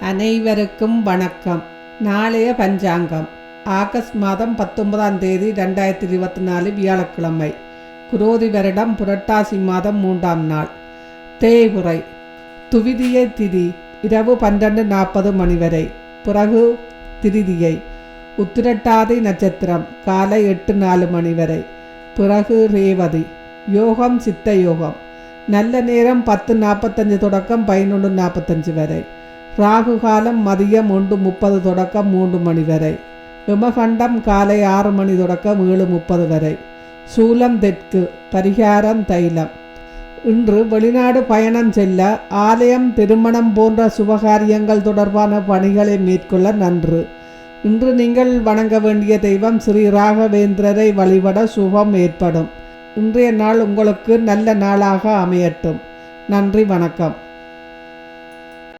அனைவருக்கும் வணக்கம். நாளைய பஞ்சாங்கம். ஆகஸ்ட் மாதம் பத்தொன்பதாம் தேதி ரெண்டாயிரத்தி இருபத்தி நாலு வியாழக்கிழமை. குரோதி வருடம் புரட்டாசி மாதம் மூன்றாம் நாள். தேய்புரை துவிதியை திதி. இரவு பன்னெண்டு நாற்பது மணி வரை. பிறகு திருதியை. உத்திரட்டாதி நட்சத்திரம். காலை எட்டு நாலு மணி வரை. பிறகு ரேவதி. யோகம் சித்த யோகம். நல்ல நேரம் பத்து நாற்பத்தஞ்சு தொடக்கம் பதினொன்று நாற்பத்தஞ்சு வரை. ராகு காலம் மதியம் ஒன்று முப்பது தொடக்கம் மூன்று மணி வரை. விமகண்டம் காலை ஆறு மணி தொடக்கம் ஏழு முப்பது வரை. சூலம் தெற்கு பரிகாரம் தைலம். இன்று வெளிநாடு பயணம் செல்ல ஆலயம் திருமணம் போன்ற சுபகாரியங்கள் தொடர்பான பணிகளை மேற்கொள்ள நன்று. இன்று நீங்கள் வணங்க வேண்டிய தெய்வம் ஸ்ரீ ராகவேந்திரரை வழிபட சுபம் ஏற்படும். இன்றைய நாள் உங்களுக்கு நல்ல நாளாக அமையட்டும். நன்றி வணக்கம்.